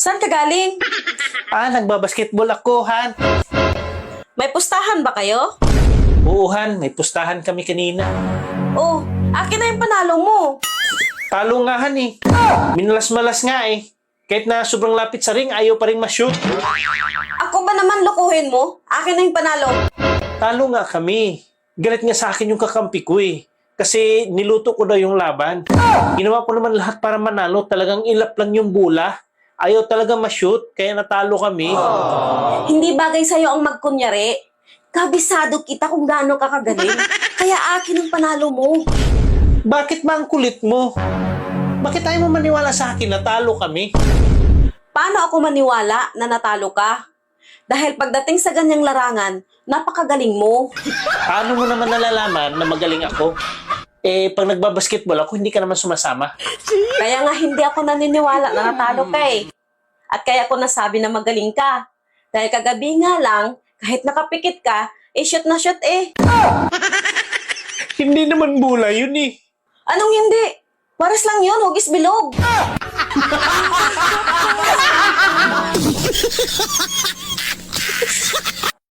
Saan ka galing? Ah, nagbabasketball ako, Han. May pustahan ba kayo? Oo, Han. May pustahan kami kanina. Oh, akin na yung panalo mo. Talo nga, Han eh. Minalas-malas nga eh. Kahit na sobrang lapit sa ring, ayaw pa rin ma-shoot. Ako ba naman lokohin mo? Akin na yung panalo. Talo nga kami. Galit nga sa akin yung kakampi ko eh. Kasi niluto ko daw yung laban. Ginawa ko naman lahat para manalo. Talagang ilap lang yung bola. Ayaw talaga ma-shoot, kaya natalo kami. Hindi bagay sa'yo ang magkunyari. Kabisado kita kung gaano ka kagaling. Kaya akin ang panalo mo. Bakit ba ang kulit mo? Bakit tayo mo maniwala sa akin na talo kami? Paano ako maniwala na natalo ka? Dahil pagdating sa ganyang larangan, napakagaling mo. Paano mo naman nalalaman na magaling ako? Eh, pag nagbabasketball ako, hindi ka naman sumasama. Kaya nga hindi ako naniniwala na natalo ka eh. At kaya ko nasabi na magaling ka. Dahil kagabi nga lang, kahit nakapikit ka, eh shoot na shoot eh. Hindi naman bola yun eh. Anong hindi? Paras lang yun, hugis bilog.